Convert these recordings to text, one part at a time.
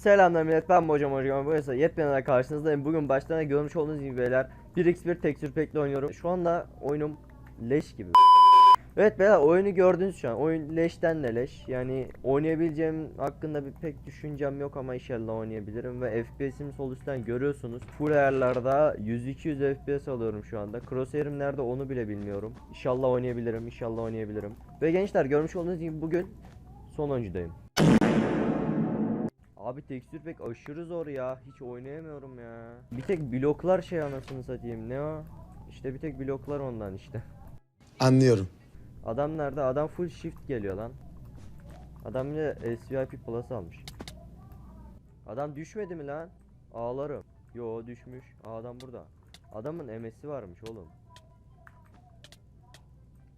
Selamlar millet ben Hocam Hocam bu ise yepyeni karşınızdayım. Bugün baştan görmüş olduğunuz gibi beyler 1x1 tekstür pekle oynuyorum. Şu anda oyunum leş gibi. Evet beyler oyunu gördünüz şu an. Oyun leşten de leş. Yani oynayabileceğim hakkında bir pek düşüncem yok ama inşallah oynayabilirim. Ve FPS'im sol üstten görüyorsunuz. Full ayarlarda 100-200 FPS alıyorum şu anda. Crosshair'im nerede onu bile bilmiyorum. İnşallah oynayabilirim inşallah oynayabilirim. Ve gençler görmüş olduğunuz gibi bugün sonuncudayım Abi tekstür pek aşırı zor ya. Hiç oynayamıyorum ya. Bir tek bloklar şey anasını satayım. Ne o? İşte bir tek bloklar ondan işte. Anlıyorum. Adam nerede? Adam full shift geliyor lan. Adam bir SVIP plus almış. Adam düşmedi mi lan? Ağlarım. Yo düşmüş. Aa, adam burada. Adamın MS'i varmış oğlum.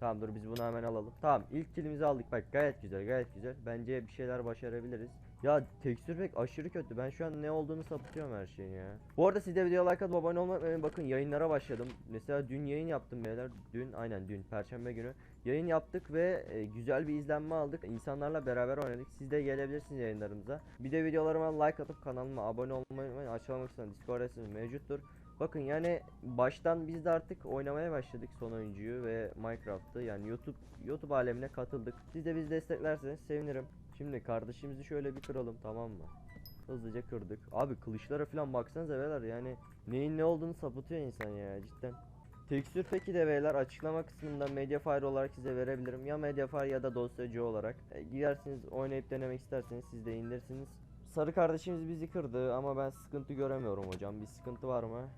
Tamam dur biz bunu hemen alalım. Tamam ilk kilimizi aldık bak gayet güzel gayet güzel. Bence bir şeyler başarabiliriz. Ya tekstür pek aşırı kötü. Ben şu an ne olduğunu sapıtıyorum her şeyin ya. Bu arada siz de video like atıp abone olmayı unutmayın. Bakın yayınlara başladım. Mesela dün yayın yaptım beyler. Dün aynen dün perşembe günü. Yayın yaptık ve e, güzel bir izlenme aldık. İnsanlarla beraber oynadık. Siz de gelebilirsiniz yayınlarımıza. Bir de videolarıma like atıp kanalıma abone olmayı unutmayın. Açıklamak istedim. Discord mevcuttur. Bakın yani baştan biz de artık oynamaya başladık son oyuncuyu ve Minecraft'ı yani YouTube YouTube alemine katıldık. Siz de bizi desteklerseniz sevinirim. Şimdi kardeşimizi şöyle bir kıralım tamam mı? Hızlıca kırdık. Abi kılıçlara falan baksanıza beyler yani neyin ne olduğunu sapıtıyor insan ya cidden. Tekstür peki de beyler açıklama kısmında Mediafire olarak size verebilirim. Ya Mediafire ya da dosyacı olarak. E, gidersiniz oynayıp denemek isterseniz siz de indirsiniz. Sarı kardeşimiz bizi kırdı ama ben sıkıntı göremiyorum hocam. Bir sıkıntı var mı?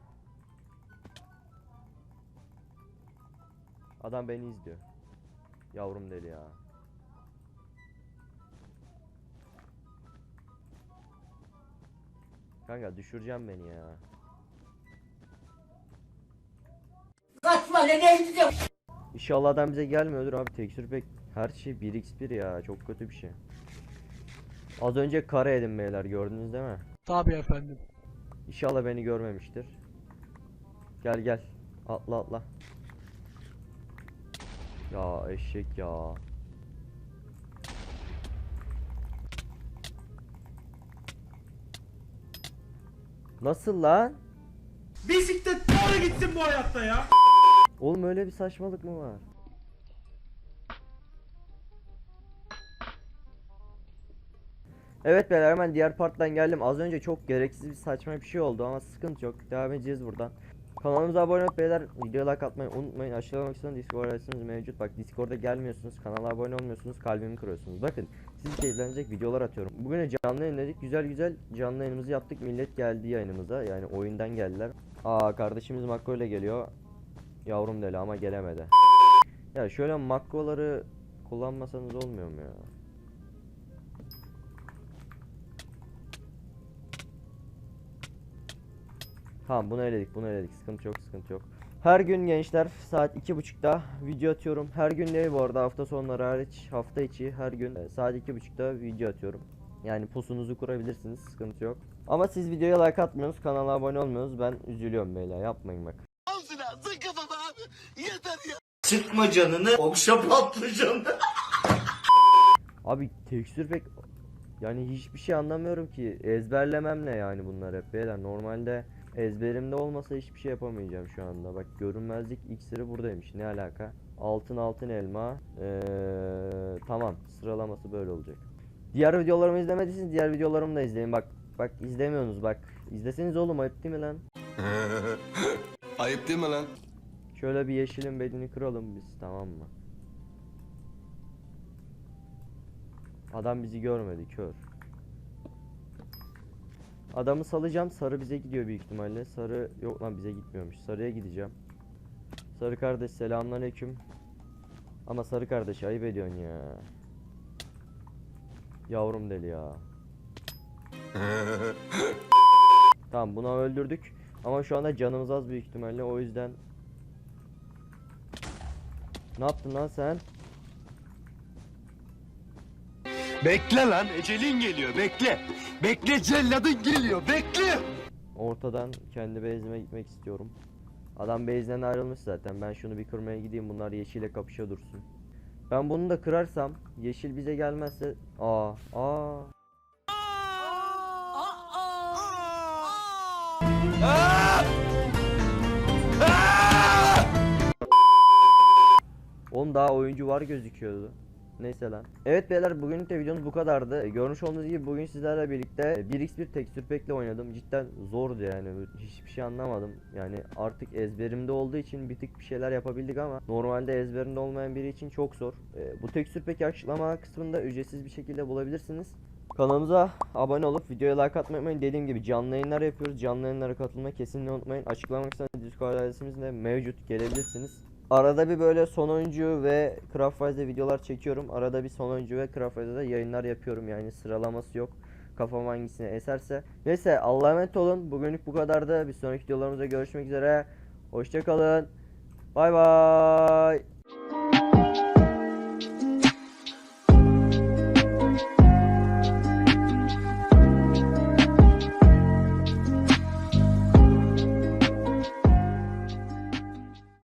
Adam beni izliyor. Yavrum deli ya. Kanka düşüreceğim beni ya. Kaçma lan elinize İnşallah adam bize gelmiyordur abi tekstür pek her şey 1x1 ya çok kötü bir şey. Az önce kara yedim beyler gördünüz değil mi? Tabii efendim. İnşallah beni görmemiştir. Gel gel. Atla atla. Ya eşek ya. Nasıl lan? Bisiklet doğru gitsin bu hayatta ya. Oğlum öyle bir saçmalık mı var? Evet beyler hemen diğer parttan geldim. Az önce çok gereksiz bir saçma bir şey oldu ama sıkıntı yok. Devam edeceğiz buradan. Kanalımıza abone olup beyler videoya like atmayı unutmayın. Aşağılamak istedim Discord adresimiz mevcut. Bak Discord'da gelmiyorsunuz. Kanala abone olmuyorsunuz. Kalbimi kırıyorsunuz. Bakın siz keyiflenecek videolar atıyorum. Bugün canlı yayın dedik. Güzel güzel canlı yayınımızı yaptık. Millet geldi yayınımıza. Yani oyundan geldiler. Aa kardeşimiz Makko ile geliyor. Yavrum deli ama gelemedi. Ya şöyle makroları kullanmasanız olmuyor mu ya? Tamam bunu eledik bunu eledik sıkıntı yok sıkıntı yok. Her gün gençler saat iki buçukta video atıyorum. Her gün değil bu arada hafta sonları hariç hafta içi her gün e, saat iki buçukta video atıyorum. Yani pusunuzu kurabilirsiniz sıkıntı yok. Ama siz videoya like atmıyorsunuz kanala abone olmuyorsunuz ben üzülüyorum beyler yapmayın bak. Sıkma canını, okşa patlıcanı. Abi tekstür pek yani hiçbir şey anlamıyorum ki ezberlemem ne yani bunlar hep beyler normalde ezberimde olmasa hiçbir şey yapamayacağım şu anda. Bak görünmezlik iksiri buradaymış. Ne alaka? Altın altın elma. Ee, tamam sıralaması böyle olacak. Diğer videolarımı izlemediyseniz diğer videolarımı da izleyin. Bak bak izlemiyorsunuz bak. İzleseniz oğlum ayıp değil mi lan? Ayıp değil mi lan? şöyle bir yeşilin bedeni kıralım biz tamam mı? Adam bizi görmedi kör. Adamı salacağım. Sarı bize gidiyor büyük ihtimalle. Sarı yok lan bize gitmiyormuş. Sarıya gideceğim. Sarı kardeş selamünaleyküm. Ama sarı kardeş ayıp ediyorsun ya. Yavrum deli ya. tamam bunu öldürdük. Ama şu anda canımız az büyük ihtimalle o yüzden Ne yaptın lan sen? Bekle lan ecelin geliyor bekle. Bekle celladın geliyor bekle. Ortadan kendi base'ime gitmek istiyorum. Adam base'den ayrılmış zaten. Ben şunu bir kırmaya gideyim. Bunlar yeşile kapışa dursun. Ben bunu da kırarsam yeşil bize gelmezse aa aa Oğlum daha oyuncu var gözüküyordu. Neyse lan. Evet beyler bugünlük de videomuz bu kadardı. E, Görmüş olduğunuz gibi bugün sizlerle birlikte 1x1 tekstür pack'le oynadım. Cidden zordu yani. Hiçbir şey anlamadım. Yani artık ezberimde olduğu için bir tık bir şeyler yapabildik ama normalde ezberinde olmayan biri için çok zor. E, bu tekstür pack'i açıklama kısmında ücretsiz bir şekilde bulabilirsiniz. Kanalımıza abone olup videoya like atmayı unutmayın. Dediğim gibi canlı yayınlar yapıyoruz. Canlı yayınlara katılmayı kesinlikle unutmayın. Açıklama kısmında Discord adresimiz de mevcut. Gelebilirsiniz. Arada bir böyle son oyuncu ve Craftwise'de videolar çekiyorum. Arada bir son oyuncu ve Craftwise'da da yayınlar yapıyorum. Yani sıralaması yok. Kafam hangisine eserse. Neyse Allah'a emanet olun. Bugünlük bu kadardı. Bir sonraki videolarımızda görüşmek üzere. Hoşçakalın. Bay bay.